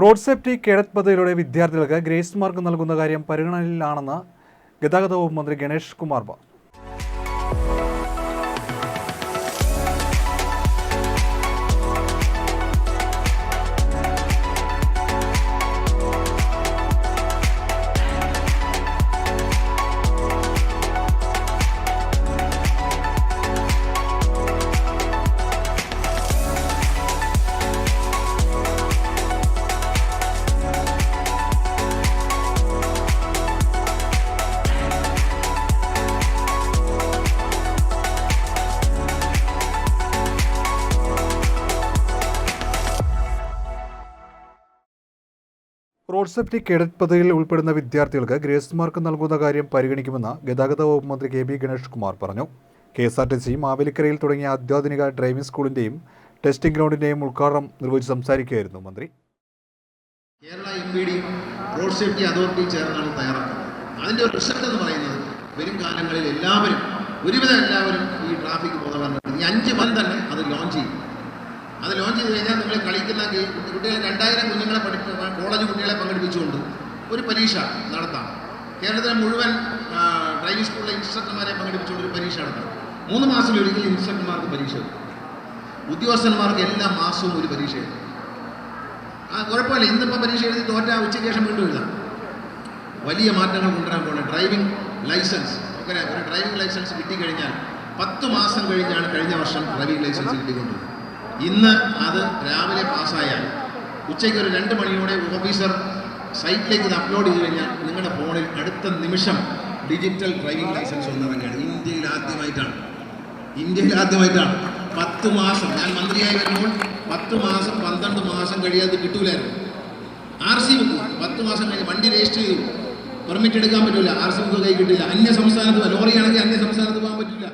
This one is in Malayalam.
റോഡ് സേഫ്റ്റി കേഡറ്റ് പദ്ധതിയിലൂടെ വിദ്യാർത്ഥികൾക്ക് ഗ്രേസ് മാർക്ക് നൽകുന്ന കാര്യം പരിഗണനയിലാണെന്ന് ഗതാഗത വകുപ്പ് മന്ത്രി ഗണേഷ് കുമാർ പറഞ്ഞു. റോഡ് സേഫ്റ്റി കേഡറ്റ് ഉൾപ്പെടുന്ന വിദ്യാർത്ഥികൾക്ക് ഗ്രേസ് മാർക്ക് നൽകുന്ന കാര്യം പരിഗണിക്കുമെന്ന് ഗതാഗത വകുപ്പ് മന്ത്രി കെ ബി ഗണേഷ് കുമാർ പറഞ്ഞു. K S R T C മാവേലിക്കരയിൽ തുടങ്ങിയ അത്യാധുനിക ഡ്രൈവിംഗ് സ്കൂളിന്റെയും ടെസ്റ്റിംഗ് ഗ്രൗണ്ടിന്റെയും ഉദ്ഘാടനം നിർവഹിച്ച് സംസാരിക്കുകയായിരുന്നു മന്ത്രി. കേരള എം ഡിയും റോഡ് സേഫ്റ്റി അതോറിറ്റി ചേർന്നാണ് തയ്യാറാക്കുന്നത്. അതിന്റെ ഒരു റിസൾട്ട് എന്ന് പറയുന്നത് വരും കാലങ്ങളിൽ എല്ലാവരും ഒരുവിധം എല്ലാവരും ഈ ട്രാഫിക് ബോധവൽക്കരണം ഈ അഞ്ച് മന്ത് തന്നെ അത് ലോഞ്ച് ചെയ്യും. അത് ലോഞ്ച് ചെയ്ത് കഴിഞ്ഞാൽ നിങ്ങൾ കളിക്കുന്ന ഗെയിം കുട്ടികളെ രണ്ടായിരം കുഞ്ഞുങ്ങളെ പഠി കോളേജ് കുട്ടികളെ പങ്കെടുപ്പിച്ചുകൊണ്ട് ഒരു പരീക്ഷ നടത്താം. കേരളത്തിലെ മുഴുവൻ ഡ്രൈവിംഗ് സ്കൂളിലെ ഇൻസ്ട്രക്ടർമാരെ പങ്കെടുപ്പിച്ചുകൊണ്ട് ഒരു പരീക്ഷ നടത്താം. മൂന്ന് മാസത്തിലൊരിക്കൽ ഇൻസ്ട്രക്ടർമാർക്ക് പരീക്ഷ. ഉദ്യോഗസ്ഥന്മാർക്ക് എല്ലാ മാസവും ഒരു പരീക്ഷ ആ കുഴപ്പമില്ല. ഇന്നിപ്പോൾ പരീക്ഷ എഴുതി തോറ്റ ഉച്ചയ്ക്ക് ശേഷം വീണ്ടും എഴുതാം. വലിയ മാറ്റങ്ങൾ കൊണ്ടുവരാൻ പോകുന്നത് ഡ്രൈവിംഗ് ലൈസൻസ് ഒരു ഡ്രൈവിംഗ് ലൈസൻസ് കിട്ടിക്കഴിഞ്ഞാൽ പത്ത് മാസം കഴിഞ്ഞാണ് കഴിഞ്ഞ വർഷം ഡ്രൈവിംഗ് ലൈസൻസ് കിട്ടിക്കൊണ്ടിരുന്നത്. ഇന്ന് അത് രാവിലെ പാസ്സായാൽ ഉച്ചയ്ക്ക് ഒരു രണ്ട് മണിയോടെ ഓഫീസർ സൈറ്റിലേക്ക് ഇത് അപ്ലോഡ് ചെയ്ത് കഴിഞ്ഞാൽ നിങ്ങളുടെ ഫോണിൽ അടുത്ത നിമിഷം ഡിജിറ്റൽ ഡ്രൈവിംഗ് ലൈസൻസ് വന്നിറങ്ങുകയാണ്. ഇന്ത്യയിൽ ആദ്യമായിട്ടാണ്. ഇന്ത്യയിൽ ആദ്യമായിട്ടാണ്. പത്ത് മാസം ഞാൻ മന്ത്രിയായി വരുമ്പോൾ പത്ത് മാസം പന്ത്രണ്ട് മാസം കഴിയാതെ കിട്ടൂലായിരുന്നു. ആർ സി ബുക്ക് പത്ത് മാസം കഴിഞ്ഞ് വണ്ടി രജിസ്റ്റർ ചെയ്തു. പെർമിറ്റ് എടുക്കാൻ പറ്റില്ല ആർ സി ബുക്ക് കൈ കിട്ടില്ല. അന്യ സംസ്ഥാനത്ത് ലോറിയാണെങ്കിൽ അന്യ സംസ്ഥാനത്ത് പോകാൻ പറ്റില്ല